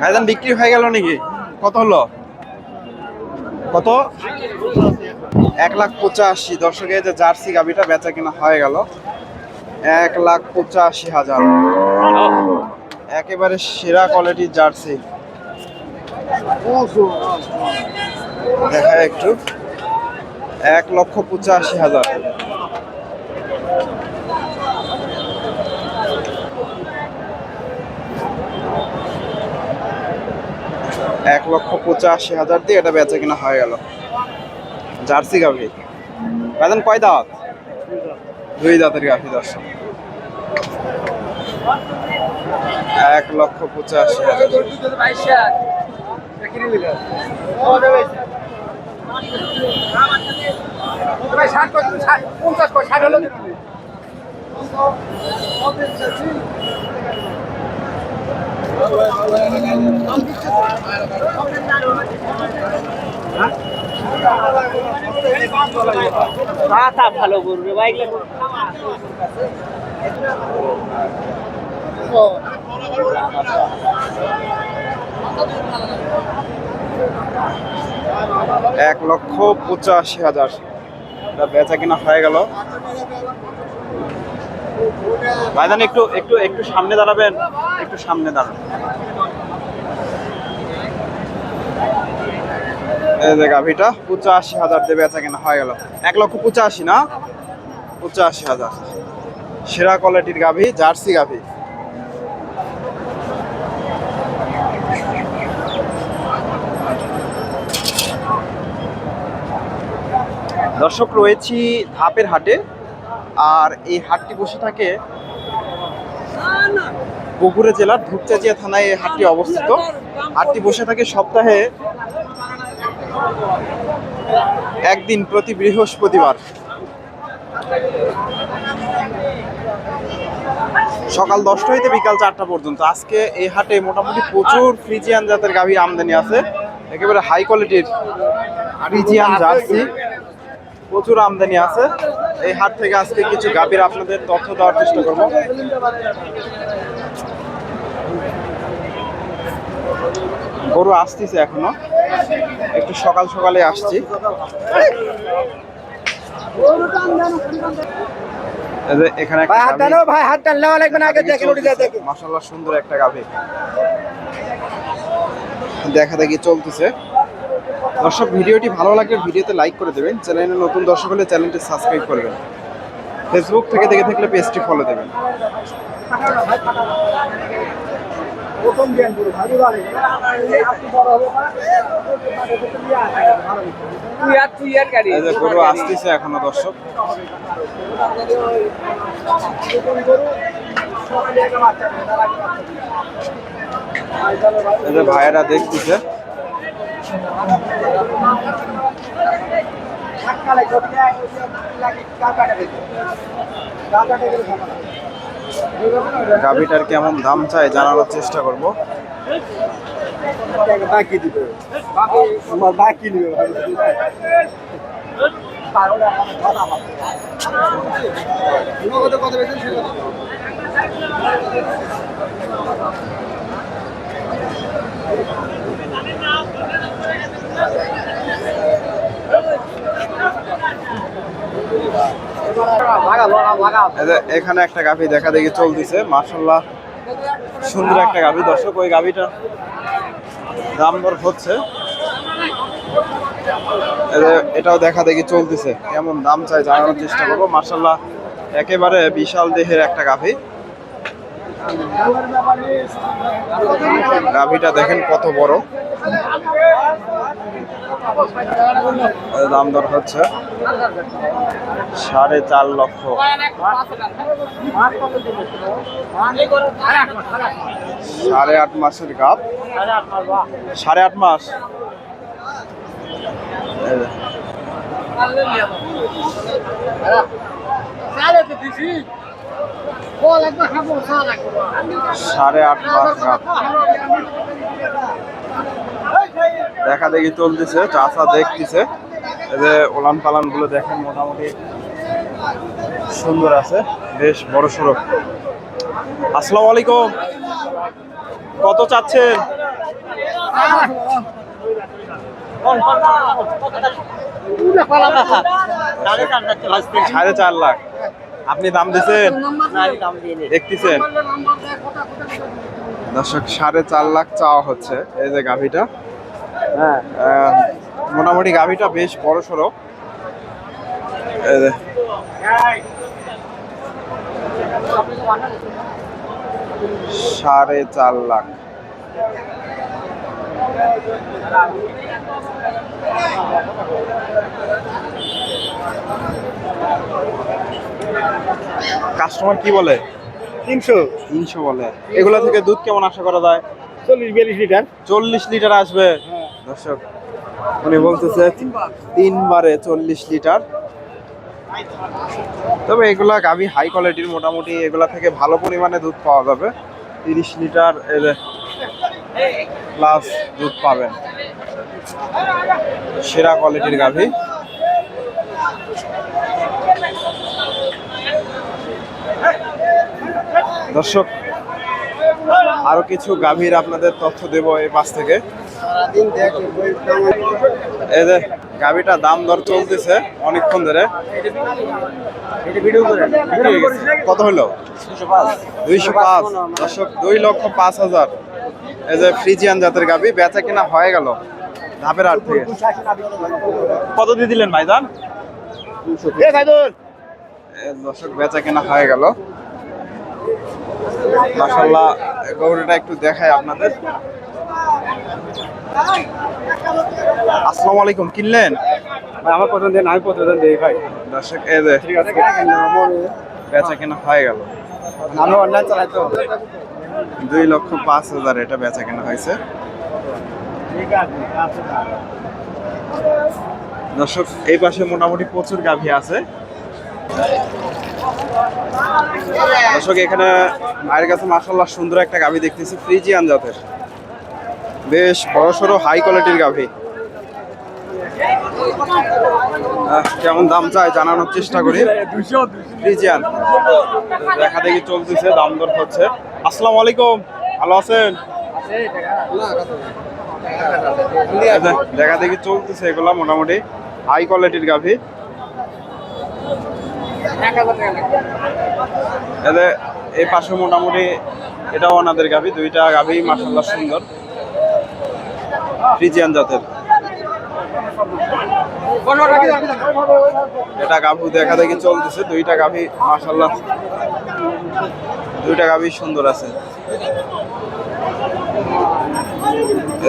ভাইজান, বিক্রি হয়ে গেল নাকি? কত হলো? কত? এক লাখ পঁচাশি। দর্শকের যে জার্সি গাবিটা বেচা কিনা হয়ে গেল। এক লাখ পঁচাশি হাজার। একেবারে সেরা কোয়ালিটির জার্সি। দেখা একটু। এক লক্ষ পঁচাশি হাজার। এক লক্ষ পঁচাশি হাজার দিয়ে এটা বেচা কিনা হয়ে গেল। জার্সি গাভি। বেতন কয় দাঁত? দুই দাঁতের গাভি, দর্শক। এক লক্ষ পঁচাশি হাজার। ভালো করবে এক লক্ষ পঁচাশি হাজার। বেচা কিনা হয়ে গেল। ভাইজান, একটু একটু একটু সামনে দাঁড়াবেন, একটু সামনে দাঁড়ান। এই যে গাভিটা, পঁচাশি হাজার দেবে বেচা কিনা হয়ে গেল। এক লক্ষ পঁচাশি, না? পঁচাশি হাজার। সেরা কোয়ালিটির গাভি, জার্সি গাভি। দর্শক, রয়েছি ধাপের হাটে। আর এই হাটটি বসে থাকে বগুড়া জেলার ধূপচাচিয়া থানায় এই হাটটি অবস্থিত। হাটটি বসে থাকে সপ্তাহে একদিন প্রতি বৃহস্পতিবার। সকাল দশটা হইতে বিকাল চারটা পর্যন্ত। আজকে এই হাটে মোটামুটি প্রচুর ফ্রিজিয়ান জাতের গাভী আমদানি আছে। একেবারে হাই কোয়ালিটির ফ্রিজিয়ান জার্সি। প্রচুর আমদানি আছে। এই হাট থেকে আজকে কিছু গাভীর আপনাদের তথ্য দেওয়ার চেষ্টা করব। গরু আসতেছে এখনও। একটু সকাল সকালে আসছি। এখানে ভাই হাত গাভী। টানো ভাই হাত টান লেওয়া লাগবে না আগে দেখেন ওটি দেখেন মাশাআল্লাহ সুন্দর একটা গাভী। দেখা দেখি চলতেছে। দর্শক ভিডিওটি ভালো লাগলে ভিডিওতে লাইক করে দেবেন চ্যানেলে নতুন দর্শক হলে চ্যানেলটি সাবস্ক্রাইব করবেন। ফেসবুক থেকে দেখে থাকলে পেজটি ফলো দেবেন। গরু আসতেছে এখনও দর্শক। ভাইয়েরা দেখতেছে। গাভিটার কেমন দাম চাই জানানোর চেষ্টা করব। বাকি দিবে। আমার বাকি নিবে। কত বেশি এখানে একটা গাভি দেখা দেখি চলতেছে মার্শাল্লাহ সুন্দর একটা গাভি। দর্শক, ওই গাভিটা দাম দর হচ্ছে এটাও দেখা দেখি চলতেছে। কেমন দাম চাই জানানোর চেষ্টা করব। মার্শাল্লাহ একেবারে বিশাল দেহের একটা গাভি। গাভিটা দেখেন কত বড়। দাম দর হচ্ছে সাড়ে চার লক্ষ। সাড়ে আট মাসের গাপ। সাড়ে আট মাস? সাড়ে আট মাস গাপ। দেখা দেখি চলতেছে চাষা দেখতেছে। এই যে ওলান পালানগুলো দেখেন, মোটামুটি সুন্দর আছে, বেশ বড় সড়ো। আসসালামু আলাইকুম। কত চাচ্ছেন? সাড়ে চার লাখ। আপনি দাম দিচ্ছেন? দেখতেছেন। দর্শক, সাড়ে চার লাখ চাওয়া হচ্ছে, এই যে গাভিটা। হ্যাঁ। আহ, মোটামুটি গাভিটা বেশ বড় সড়ো। সাড়ে চার লাখ। কাস্টমার কি বলে? তিনশো। তিনশো বলে। এগুলা থেকে দুধ কেমন আশা করা যায়? চল্লিশ বিয়াল্লিশ লিটার। চল্লিশ লিটার আসবে। দর্শক, উনি বলতেছে তিনবারে চল্লিশ লিটার। তবে এগুলা গাভি হাই কোয়ালিটির মোটামুটি এগুলা থেকে ভালো পরিমাণে দুধ পাওয়া যাবে। তিরিশ লিটার এর প্লাস দুধ পাবেন। সেরা কোয়ালিটির গাভি। দর্শক, আরও কিছু গাভীর আপনাদের তথ্য দেব এই পাশ থেকে। এই যে গাভীটা দাম দর চলতেছে অনেকক্ষণ ধরে। কত হলো? দুইশো পাঁচ। দর্শক দুই লক্ষ পাঁচ হাজার। এই যে ফ্রিজিয়ান জাতের গাভী বেচা কিনা হয়ে গেল ধাপের হাট থেকে। কত দিয়ে দিলেন ভাইজান? এ দর্শক বেচা কেনা হয়ে গেল। মাসাল্লাহ গরুটা একটু দেখায় আপনাদের। আসসালামু আলাইকুম কিনলেন? ভাই আমার পছন্দ দেন আমি পছন্দ দেই ভাই। দর্শক এই যে ঠিক আছে বেচা কেনা হয়ে গেল। আমি অনলাইন চালাই তো। দুই লক্ষ পাঁচ হাজার এটা বেচা কেনা হয়েছে। ঠিক আছে দর্শক এই পাশে মোটামুটি প্রচুর গাভী আছে। দর্শক এখানে মায়ের কাছে মাসাল্লাহ সুন্দর একটা গাভী দেখতেছি ফ্রিজিয়ান জাতের। বেশ বড় সড়ো হাই কোয়ালিটির গাভী। কেমন দাম চাই জানানোর চেষ্টা করি। দেখা দেখি চলতেছে, দাম দর হচ্ছে। আসসালামু আলাইকুম, ভালো আছেন? দেখা দেখি চলতেছে এগুলা মোটামুটি হাই কোয়ালিটির গাভী। এই পাশে মোটামুটি এটাও ওনাদের গাভী, দুইটা গাভী মাসাল্লাহ সুন্দর। ফ্রিজিয়ান জাতের। এটা গাভু দেখা দেখি চলতেছে, দুইটা গাভী মাসাল্লাহ দুইটা গাভী সুন্দর আছে।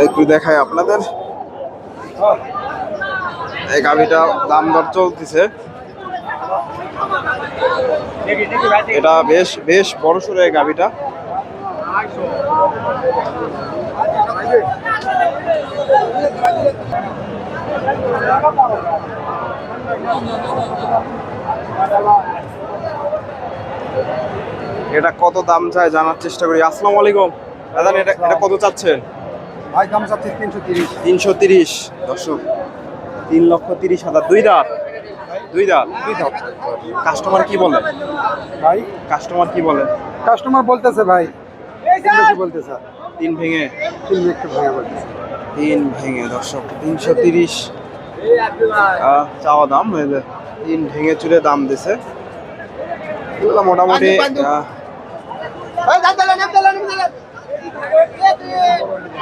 একটু দেখাই আপনাদের। এই গাভীটা দাম দর চলতেছে। এটা বেশ বেশ বড় সড়ো এই গাভীটা। এটা কত দাম চাই জানার চেষ্টা করি। আসসালামু আলাইকুম। দাদা এটা এটা কত চাচ্ছেন? ভাই দাম চাচ্ছি তিনশো তিরিশ। তিনশো তিরিশ। দর্শক তিন লক্ষ তিরিশ হাজার। দুই দাঁত? দুই দাঁত? কাস্টমার কি বলে? ভাই? কাস্টমার কি বলে? কাস্টমার বলতেছে ভাই। বলতেছে। তিন ভেঙে? তিন ভেঙে বলতেছে। তিন ভেঙে। দর্শক তিনশো তিরিশ চাওয়া দাম তিন ভেঙে দাম দিছে। এগুলো মোটামুটি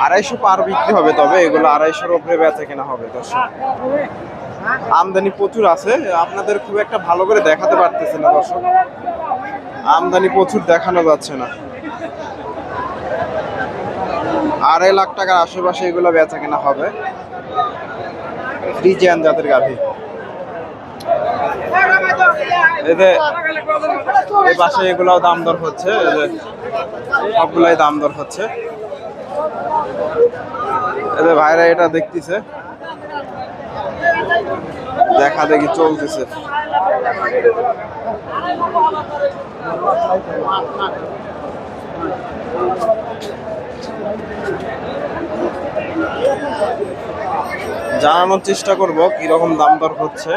আড়াইশো পার বিক্রি হবে তবে এগুলো আড়াইশোর উপরে বেচা কেনা হবে দর্শক। আমদানি প্রচুর আছে আপনাদের খুব একটা ভালো করে দেখাতে পারতেছে না দর্শক। আমদানি প্রচুর দেখানো যাচ্ছে না। আড়াই লাখ টাকার আশেপাশে এগুলো বেচা কেনা হবে। ফ্রিজিয়ান জাতের গাভী। এতে এই পাশে এগুলাও দাম দর হচ্ছে সবগুলাই দাম দর হচ্ছে। এদের ভাইরা এটা দেখতেছে। দেখা দেখি চলতেছে। জানানোর চেষ্টা করব কীরকম দাম দর হচ্ছে।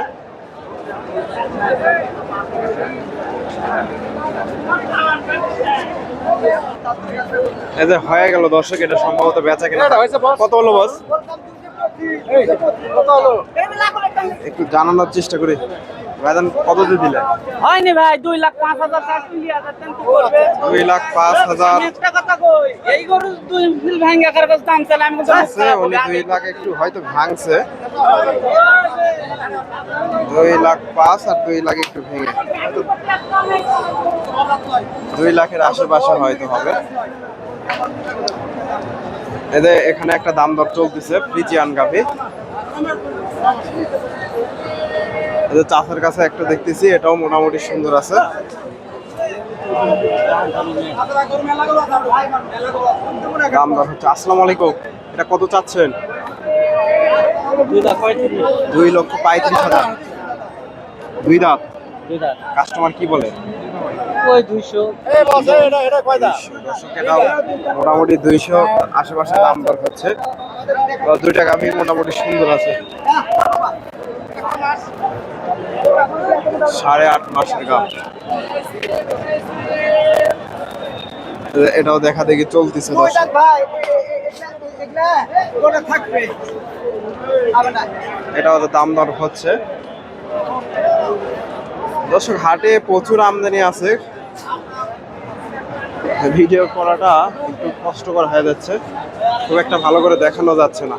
এই যে হয়ে গেল দর্শক এটা সম্ভবত বেচা কিনা। কত হলো বস একটু জানানোর চেষ্টা করি। ভাইজান কত দিয়ে হয়নি ভাই দুই লাখ পাঁচ হাজার কি করবে। দুই লাখ পাঁচ হাজার। এই গরু দুই মিল ভাঙ্গা কার কাছে দাম চাইলে আমি উনি দুই লাখ একটু হয়তো ভাঙছে। দুই লাখ পাঁচ আর দুই লাখ একটু ভেঙে। দুই লাখের আশেপাশে হয়তো হবে। এদের এখানে একটা দাম দর চলতেছে ফ্রিজিয়ান গাভি। চাষের কাছে একটা দেখতেছি এটাও মোটামুটি সুন্দর আছে। দাম দর হচ্ছে আসসালামু আলাইকুম। এটা কত চাচ্ছেন? দুই লক্ষ পঁয়ত্রিশ হাজার। দুই দাঁত? কাস্টমার কি বলে? মোটামুটি দুইশো। আশেপাশে দাম দর হচ্ছে। তো দুইটা গাভি মোটামুটি সুন্দর আছে। সাড়ে আট মাসের গাভ এটাও দেখা দেখি চলতেছে না এটাও তো দাম দর হচ্ছে। দর্শক হাটে প্রচুর আমদানি আছে। ভিডিও করাটা একটু কষ্টকর হয়ে যাচ্ছে। খুব একটা ভালো করে দেখানো যাচ্ছে না।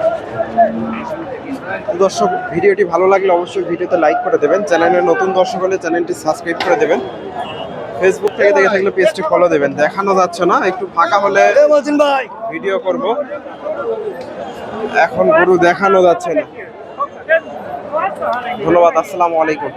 দর্শক ভিডিওটি ভালো লাগলে অবশ্যই ভিডিওতে লাইক করে দেবেন। চ্যানেলে নতুন দর্শক হলে চ্যানেলটি সাবস্ক্রাইব করে দেবেন। ফেসবুক থেকে দেখে থাকলে পেজটি ফলো দেবেন। দেখানো যাচ্ছে না একটু ফাঁকা হলে ভিডিও করব। এখন গরু দেখানো যাচ্ছে না। ধন্যবাদ আসসালামু আলাইকুম।